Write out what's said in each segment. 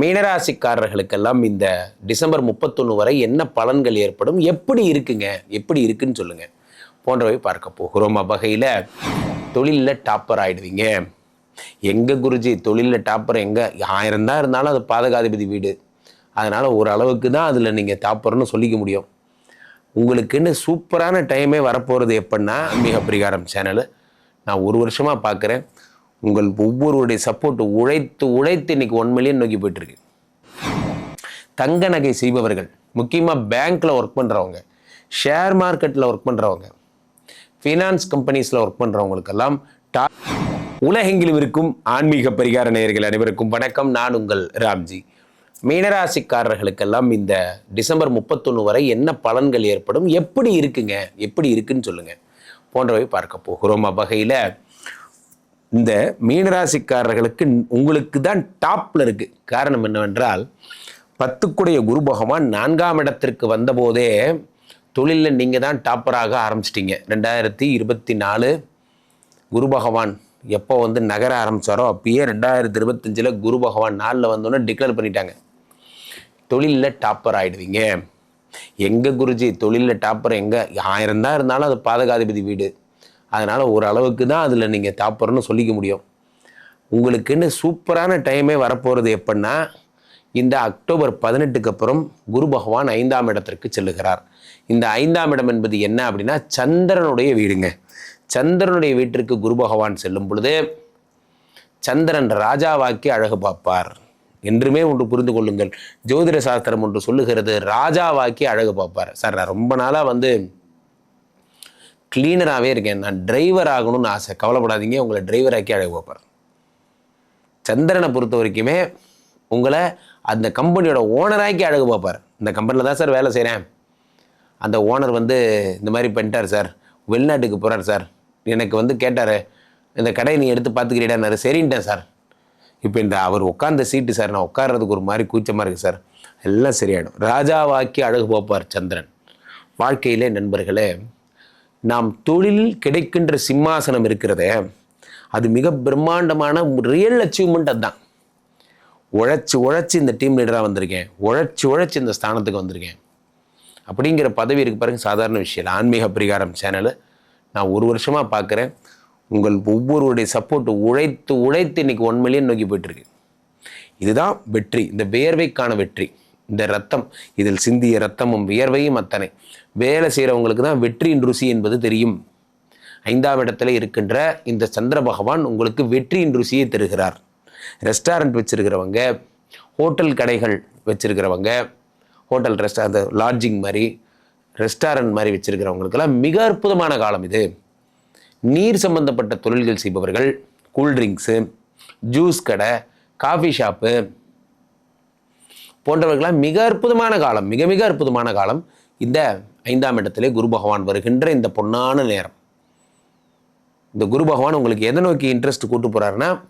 மீனராசிக்காரர்களுக்கெல்லாம் இந்த டிசம்பர் முப்பத்தொன்று வரை என்ன பலன்கள் ஏற்படும்? எப்படி இருக்குங்க? எப்படி இருக்குன்னு சொல்லுங்கள் போன்றவை பார்க்க போகிறோம். அவ்வகையில் தொழிலில் டாப்பர் ஆகிடுவீங்க எங்கள் குருஜி தொழிலில் டாப்பர் எங்கே? ஆயிரம் தான் இருந்தாலும் அது பாதகாதிபதி வீடு. அதனால் ஓரளவுக்கு தான் அதில் நீங்கள் டாப்பர்னு சொல்லிக்க முடியும். உங்களுக்குன்னு சூப்பரான டைமே வரப்போகிறது எப்படின்னா மிக பிரிகாரம் சேனலு நான் ஒரு வருஷமாக பார்க்குறேன். உங்கள் ஒவ்வொருவருடைய சப்போர்ட் உழைத்து உழைத்து இன்னைக்கு ஒன் மில்லியன் நோக்கி போயிட்டுருக்கு. தங்க நகை செய்பவர்கள் முக்கியமாக பேங்க்கில் ஒர்க் பண்ணுறவங்க ஷேர் மார்க்கெட்டில் ஒர்க் பண்ணுறவங்க ஃபினான்ஸ் கம்பெனிஸில் ஒர்க் பண்ணுறவங்களுக்கெல்லாம் டா உலகெங்கிலும் இருக்கும் ஆன்மீக பரிகார நேயர்கள் அனைவருக்கும் வணக்கம். நான் உங்கள் ராம்ஜி. மீனராசிக்காரர்களுக்கெல்லாம் இந்த டிசம்பர் முப்பத்தொன்று வரை என்ன பலன்கள் ஏற்படும் எப்படி இருக்குங்க எப்படி இருக்குன்னு சொல்லுங்கள் போன்றவை பார்க்க போகிறோம். அவ்வகையில் இந்த மீனராசிக்காரர்களுக்கு உங்களுக்கு தான் டாப்பில் இருக்குது காரணம் என்னவென்றால் பத்துக்குடைய குரு பகவான் நான்காம் இடத்திற்கு வந்தபோதே தொழிலில் நீங்கள் தான் டாப்பராக ஆரம்பிச்சிட்டிங்க. ரெண்டாயிரத்தி இருபத்தி நாலு குரு பகவான் எப்போ வந்து நகர ஆரம்பித்தாரோ அப்பயே ரெண்டாயிரத்தி இருபத்தஞ்சில் குரு பகவான் நாளில் வந்தோன்னே டிக்ளேர் பண்ணிட்டாங்க. தொழிலில் டாப்பர் ஆகிடுவீங்க எங்கே குருஜி தொழிலில் டாப்பர் எங்கே? ஆயிரம் தான் இருந்தாலும் அது பாதகாதிபதி வீடு. அதனால் ஓரளவுக்கு தான் அதில் நீங்கள் தாப்புறன்னு சொல்லிக்க முடியும். உங்களுக்குன்னு சூப்பரான டைமே வரப்போகிறது எப்படின்னா இந்த அக்டோபர் பதினெட்டுக்கு அப்புறம் குரு பகவான் ஐந்தாம் இடத்திற்கு செல்லுகிறார். இந்த ஐந்தாம் இடம் என்பது என்ன அப்படின்னா சந்திரனுடைய வீடுங்க. சந்திரனுடைய வீட்டிற்கு குரு பகவான் செல்லும் பொழுது சந்திரன் ராஜாவாக்கி அழகு பார்ப்பார். என்றுமே ஒன்று புரிந்து கொள்ளுங்கள். ஜோதிட சாஸ்திரம் ஒன்று சொல்லுகிறது ராஜாவாக்கி அழகு பார்ப்பார். சார் நான் ரொம்ப நாளாக வந்து கிளீனராகவே இருக்கேன். நான் டிரைவர் ஆகணும்னு ஆசை. கவலைப்படாதீங்க. உங்களை டிரைவராக்கி அழகு பார்ப்பார் சந்திரனை பொறுத்த வரைக்குமே உங்களை அந்த கம்பெனியோட ஓனராக்கி அழகு பார்ப்பார் இந்த கம்பெனியில் தான் சார் வேலை செய்கிறேன் அந்த ஓனர் வந்து இந்த மாதிரி பண்ணிட்டார் சார். வெளிநாட்டுக்கு போகிறார் சார். எனக்கு வந்து கேட்டார் இந்த கடையை நீ எடுத்து பார்த்துக்கிறீடான்னாரு சரின்ட்டேன் சார். இப்போ இந்த அவர் உட்காந்த சீட்டு சார் நான் உட்கார்றதுக்கு ஒரு மாதிரி கூச்சமாக இருக்குது சார். எல்லாம் சரியாயிடும். ராஜாவாக்கி அழகு பார்ப்பார் சந்திரன். வாழ்க்கையிலே நண்பர்களே நாம் தொழிலில் கிடைக்கின்ற சிம்மாசனம் இருக்கிறதே அது மிக பிரம்மாண்டமான ரியல் அச்சீவ்மெண்ட் அதுதான். உழைச்சி உழைச்சி இந்த டீம் லீடராக வந்திருக்கேன். உழைச்சி உழைச்சி இந்த ஸ்தானத்துக்கு வந்திருக்கேன். அப்படிங்கிற பதவி இருக்கு பாருங்க சாதாரண விஷயம் இல்லை. ஆன்மீக பரிகாரம் சேனலை நான் ஒரு வருஷமாக பார்க்குறேன். உங்கள் ஒவ்வொருவருடைய சப்போர்ட் உழைத்து உழைத்து இன்னைக்கு ஒன் மில்லியன் நோக்கி போயிட்டுருக்கு இதுதான் வெற்றி. இந்த வேர்வைக்கான வெற்றி. இந்த ரத்தம் இதில் சிந்திய ரத்தமும் வியர்வையும் அத்தனை. வேலை செய்கிறவங்களுக்கு தான் வெற்றியின் ருசி என்பது தெரியும். ஐந்தாம் இடத்துல இருக்கின்ற இந்த சந்திர பகவான் உங்களுக்கு வெற்றியின் ருசியை தருகிறார். ரெஸ்டாரண்ட் வச்சுருக்கிறவங்க ஹோட்டல் கடைகள் வச்சுருக்கிறவங்க ஹோட்டல் ரெஸ்டா அந்த லாட்ஜிங் மாதிரி ரெஸ்டாரண்ட் மாதிரி வச்சுருக்கிறவங்களுக்கெல்லாம் மிக அற்புதமான காலம் இது. நீர் சம்பந்தப்பட்ட தொழில்கள் செய்பவர்கள் கூல்ட்ரிங்க்ஸு ஜூஸ் கடை காஃபி ஷாப்பு போன்றவர்களாம் மிக அற்புதமான காலம் மிக மிக அற்புதமான காலம். இந்த ஐந்தாம் இடத்திலே குரு பகவான் வருகின்ற இந்த பொன்னான நேரம். இந்த குரு பகவான் உங்களுக்கு எதை நோக்கி இன்ட்ரெஸ்ட் கூட்டு போகிறாருன்னா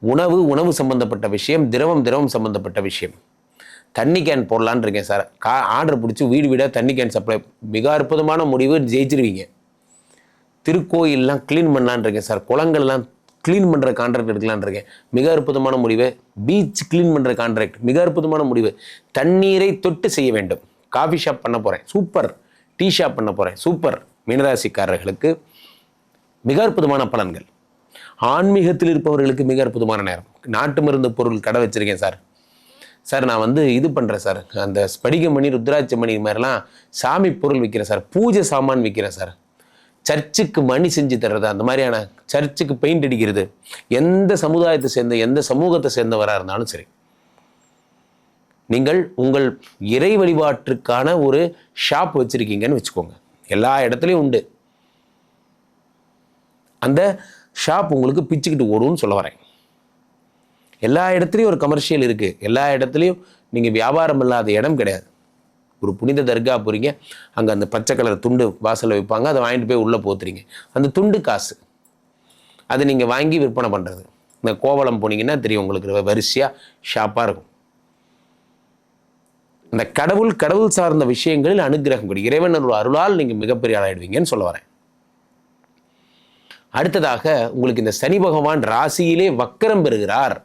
உணவு உணவு சம்பந்தப்பட்ட விஷயம் திரவம் திரவம் சம்பந்தப்பட்ட விஷயம். தண்ணி கேன் போடலான்னு இருக்கேன் சார். கா ஆர்டர் பிடிச்சி வீடு வீடாக தண்ணி கேன் சப்ளை மிக அற்புதமான முடிவு ஜெயிச்சிருவீங்க. திருக்கோயிலெலாம் க்ளீன் பண்ணலான்னு இருக்கேன் சார். குளங்கள்லாம் க்ளீன் பண்ணுற கான்ட்ராக்ட் எடுக்கலான்னு இருக்கேன். மிக அற்புதமான முடிவு. பீச் க்ளீன் பண்ணுற கான்ட்ராக்ட் மிக அற்புதமான முடிவு. தண்ணீரை தொட்டு செய்ய வேண்டும். காஃபி ஷாப் பண்ண போகிறேன் சூப்பர் டீ ஷாப் பண்ண போகிறேன் சூப்பர் மீனராசிக்காரர்களுக்கு மிக அற்புதமான பலன்கள். ஆன்மீகத்தில் இருப்பவர்களுக்கு மிக அற்புதமான நேரம். நாட்டு மருந்து பொருள் கடை வச்சுருக்கேன் சார். சார் நான் வந்து இது பண்ணுறேன் சார். அந்த ஸ்படிகமணி ருத்ராட்சமணி மாதிரிலாம் சாமி பொருள் விற்கிறேன் சார். பூஜை சாமான் விற்கிறேன் சார். சர்ச்சுக்கு மணி செஞ்சு தர்றது? அந்த மாதிரியான சர்ச்சுக்கு பெயிண்ட் அடிக்கிறது. எந்த சமுதாயத்தை சேர்ந்த எந்த சமூகத்தை சேர்ந்தவராக இருந்தாலும் சரி. நீங்கள் உங்கள் இறை வழிபாட்டிற்கான ஒரு ஷாப் வச்சுருக்கீங்கன்னு வச்சுக்கோங்க. எல்லா இடத்துலையும் உண்டு. அந்த ஷாப் உங்களுக்கு பிச்சுக்கிட்டு ஓடும்னு சொல்ல வரேன். எல்லா இடத்துலையும் ஒரு கமர்ஷியல் இருக்குது எல்லா இடத்துலையும் நீங்கள் வியாபாரம் இல்லாத இடம் கிடையாது. ஒரு புனித தர்கா போகிறீங்க அங்கே அந்த பச்சை கலர் துண்டு வாசலில் வைப்பாங்க. அதை வாங்கிட்டு போய் உள்ளே போத்துறீங்க. அந்த துண்டு காசு. அதை நீங்கள் வாங்கி விற்பனை பண்ணுறது இந்த கோவளம் போனீங்கன்னா தெரியும் உங்களுக்கு. வரிசையாக ஷாப்பாக இருக்கும். அந்த கடவுள் கடவுள் சார்ந்த விஷயங்களில் அனுகிரகம் கொடு. இறைவன் ஒரு அருளால் நீங்கள் மிகப்பெரிய ஆளாயிடுவீங்கன்னு சொல்ல வரேன். அடுத்ததாக உங்களுக்கு இந்த சனி பகவான் ராசியிலே வக்கரம் பெறுகிறார்.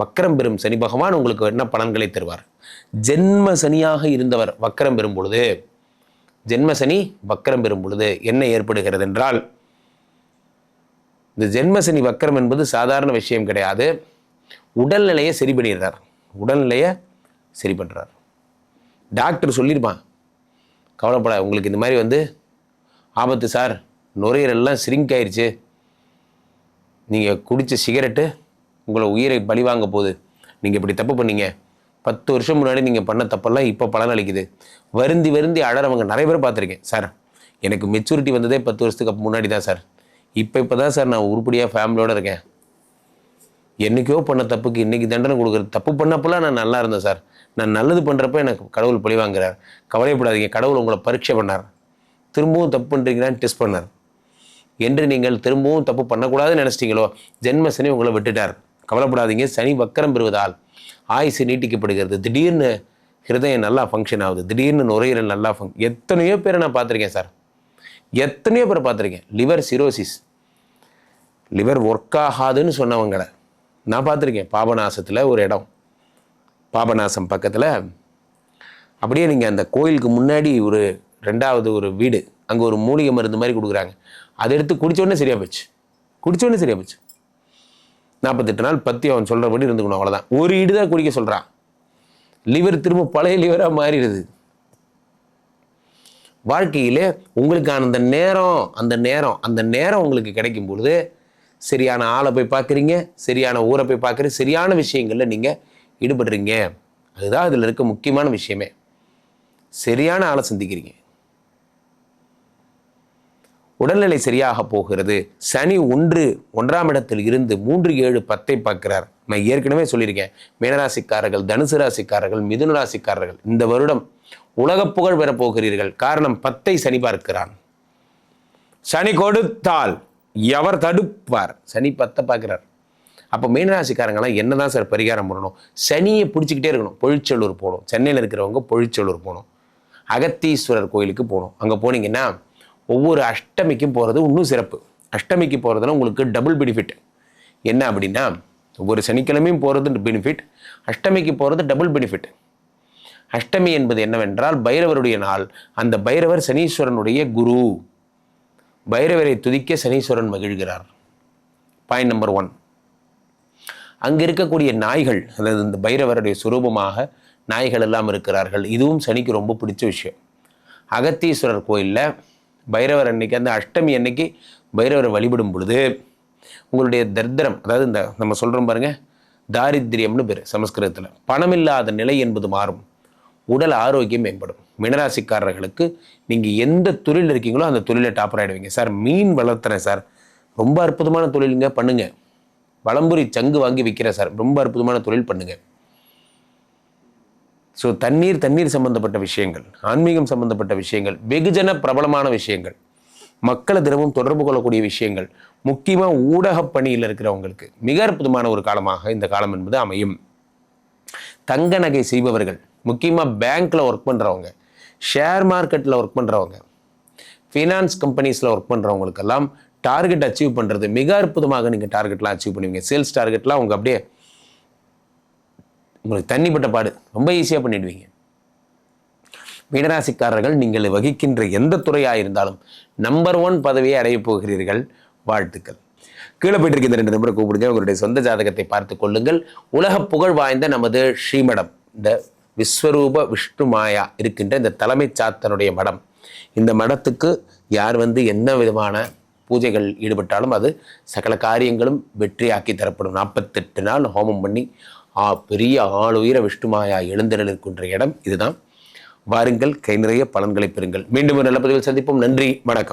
வக்கரம் பெறும் சனி பகவான் உங்களுக்கு என்ன பலன்களை தருவார்? ஜென்ம சனியாக இருந்தவர் வக்கரம் பெறும் பொழுது ஜென்ம சனி வக்கரம் பெறும் பொழுது என்ன ஏற்படுகிறது என்றால் இந்த ஜென்ம சனி வக்கரம் என்பது சாதாரண விஷயம் கிடையாது. உடல்நிலையை சரி பண்ணிடுறார். உடல்நிலையை சரி பண்ணுறார் டாக்டர் சொல்லியிருப்பான் கவலைப்பட உங்களுக்கு இந்த மாதிரி வந்து ஆபத்து சார். நுரையீரல்லாம் சிரிங்க் ஆயிடுச்சு நீங்கள் குடித்த சிகரெட்டு உங்களை உயிரை பலி வாங்க போகுது. நீங்கள் இப்படி தப்பு பண்ணீங்க. பத்து வருஷம் முன்னாடி நீங்கள் பண்ண தப்பெல்லாம் இப்போ பலன் அளிக்குது. வருந்தி வருந்தி அழறவங்க நிறைய பேர் பார்த்துருக்கேன் சார். எனக்கு மெச்சூரிட்டி வந்ததே பத்து வருஷத்துக்கு முன்னாடி தான் சார். இப்போ இப்போ தான் சார் நான் உருப்படியாக ஃபேமிலியோடு இருக்கேன். என்றைக்கோ பண்ண தப்புக்கு இன்றைக்கி தண்டனை கொடுக்குறது தப்பு பண்ணப்பெல்லாம் நான் நல்லா இருந்தேன் சார். நான் நல்லது பண்ணுறப்ப எனக்கு கடவுள் பழி வாங்குறார். கவலைப்படாதீங்க கடவுள் உங்களை பரீட்சை பண்ணார். திரும்பவும் தப்பு பண்ணுறீங்களான்னு டெஸ்ட் பண்ணார். என்று நீங்கள் திரும்பவும் தப்பு பண்ணக்கூடாதுன்னு நினச்சிட்டீங்களோ ஜென்மசனி உங்களை விட்டுட்டார். கவலைப்படாதீங்க. சனி வக்கரம் பெறுவதால் ஆயுசு நீட்டிக்கப்படுகிறது. திடீர்னு ஹிருதயம் நல்லா ஃபங்க்ஷன் ஆகுது. திடீர்னு நுரையீரல் நல்லா ஃபங் எத்தனையோ பேரை நான் பார்த்துருக்கேன் சார். எத்தனையோ பேரை பார்த்துருக்கேன். லிவர் சிரோசிஸ் லிவர் ஒர்க் ஆகாதுன்னு சொன்னவங்களை நான் பார்த்துருக்கேன். பாபநாசத்தில் ஒரு இடம். பாபநாசம் பக்கத்தில். அப்படியே நீங்கள் அந்த கோயிலுக்கு முன்னாடி ஒரு ரெண்டாவது ஒரு வீடு அங்கே ஒரு மூலிகை மருந்து மாதிரி கொடுக்குறாங்க. அதை எடுத்து குடித்தோடனே சரியாக போச்சு. குடித்தோடனே சரியாக போச்சு. நாற்பத்தெட்டு நாள் பத்தி அவன் சொல்கிறபடி இருந்துக்கணும் அவ்வளோதான் ஒரு இடு தான் குடிக்க சொல்கிறான் லிவர் திரும்ப பழைய லிவராக மாறிடுது. வாழ்க்கையிலே உங்களுக்கான அந்த நேரம் அந்த நேரம் அந்த நேரம் உங்களுக்கு கிடைக்கும் பொழுது சரியான ஆளை போய் பார்க்குறீங்க சரியான ஊரை போய் பார்க்குறீங்க சரியான விஷயங்களில் நீங்கள் ஈடுபடுறீங்க. அதுதான் அதில் இருக்க முக்கியமான விஷயமே. சரியான ஆளை சந்திக்கிறீங்க. உடல்நிலை சரியாக போகிறது. சனி ஒன்று ஒன்றாம் இடத்தில் இருந்து மூன்று ஏழு பத்தை பார்க்கிறார். நான் ஏற்கனவே சொல்லியிருக்கேன். மீனராசிக்காரர்கள் தனுசு ராசிக்காரர்கள் மிதுன ராசிக்காரர்கள் இந்த வருடம் உலக புகழ் பெறப் போகிறீர்கள். காரணம் பத்தை சனி பார்க்கிறான். சனி கொடுத்தால் எவர் தடுப்பார்? சனி பத்தை பார்க்கிறார். அப்போ மீனராசிக்காரங்களாம் என்ன தான் சார் பரிகாரம் பண்ணணும்? சனியை பிடிச்சிக்கிட்டே இருக்கணும். பொழிச்செல்லூர் போகணும். சென்னையில் இருக்கிறவங்க பொழிச்செல்லூர் போகணும். அகத்தீஸ்வரர் கோயிலுக்கு போகணும். அங்கே போனீங்கன்னா ஒவ்வொரு அஷ்டமிக்கும் போகிறது இன்னும் சிறப்பு. அஷ்டமிக்கு போகிறதுனா உங்களுக்கு டபுள் பெனிஃபிட் என்ன அப்படின்னா ஒவ்வொரு சனிக்கிழமையும் போகிறது பெனிஃபிட் அஷ்டமிக்கு போகிறது டபுள் பெனிஃபிட் அஷ்டமி என்பது என்னவென்றால் பைரவருடைய நாள். அந்த பைரவர் சனீஸ்வரனுடைய குரு. பைரவரை துதிக்க சனீஸ்வரன் மகிழ்கிறார். பாயிண்ட் நம்பர் ஒன் அங்கே இருக்கக்கூடிய நாய்கள் அதாவது இந்த பைரவருடைய சுரூபமாக நாய்கள் எல்லாம் இருக்கிறார்கள். இதுவும் சனிக்கு ரொம்ப பிடிச்ச விஷயம். அகத்தீஸ்வரர் கோயிலில் பைரவர் அன்னைக்கு அந்த அஷ்டமி அன்னைக்கு பைரவரை வழிபடும் பொழுது உங்களுடைய தர்திரம் அதாவது இந்த நம்ம சொல்கிறோம் பாருங்க தாரித்திரியம்னு பேர் சமஸ்கிருதத்தில். பணமில்லாத நிலை என்பது மாறும். உடல் ஆரோக்கியம் மேம்படும். மினராசிக்காரர்களுக்கு நீங்கள் எந்த தொழில் இருக்கீங்களோ அந்த தொழிலை டாப்பர் ஆகிடுவீங்க சார் மீன் வளர்த்துறேன் சார். ரொம்ப அற்புதமான தொழிலுங்க பண்ணுங்கள் வளம்புரி சங்கு வாங்கி விற்கிறேன் சார். ரொம்ப அற்புதமான தொழில் பண்ணுங்கள் ஸோ தண்ணீர் தண்ணீர் சம்பந்தப்பட்ட விஷயங்கள் ஆன்மீகம் சம்பந்தப்பட்ட விஷயங்கள் வெகுஜன பிரபலமான விஷயங்கள் மக்களை தினமும் தொடர்பு கொள்ளக்கூடிய விஷயங்கள் முக்கியமாக ஊடகப் பணியில் இருக்கிறவங்களுக்கு மிக அற்புதமான ஒரு காலமாக இந்த காலம் என்பது அமையும். தங்க நகை செய்பவர்கள் முக்கியமாக பேங்க்கில் ஒர்க் பண்ணுறவங்க ஷேர் மார்க்கெட்டில் ஒர்க் பண்ணுறவங்க ஃபினான்ஸ் கம்பெனிஸில் ஒர்க் பண்ணுறவங்களுக்கெல்லாம் டார்கெட் அச்சீவ் பண்ணுறது மிக அற்புதமாக நீங்கள் டார்கெட்லாம் அச்சீவ் பண்ணுவீங்க. சேல்ஸ் டார்கெட்லாம் உங்கள் அப்படியே உங்களுக்கு தண்ணிப்பட்ட பாடு. ரொம்ப ஈஸியாக பண்ணிடுவீங்க. மீனராசிக்காரர்கள் நீங்கள் வகிக்கின்ற எந்த துறையாக இருந்தாலும் நம்பர் ஒன் பதவியை அடையப் போகிறீர்கள். வாழ்த்துக்கள். கீழே போயிட்டு இருக்க இந்த ரெண்டு நம்பரை கூப்பிடுங்க. உங்களுடைய சொந்த ஜாதகத்தை பார்த்து கொள்ளுங்கள். உலக புகழ் வாய்ந்த நமது ஸ்ரீமடம் இந்த விஸ்வரூப விஷ்ணு மாயா இருக்கின்ற இந்த தலைமை சாத்தனுடைய மடம். இந்த மடத்துக்கு யார் வந்து என்ன விதமான பூஜைகள் ஈடுபட்டாலும் அது சகல காரியங்களும் வெற்றியாக்கி தரப்படும். நாற்பத்தெட்டு நாள் ஹோமம் பண்ணி ஆ பெரிய ஆளுயர விஷ்ணுமாயா எழுந்தருள் இருக்கின்ற இடம் இதுதான். வாருங்கள் கை நிறைய பலன்களை பெறுங்கள். மீண்டும் ஒரு நல்ல பதிவில் சந்திப்போம். நன்றி வணக்கம்.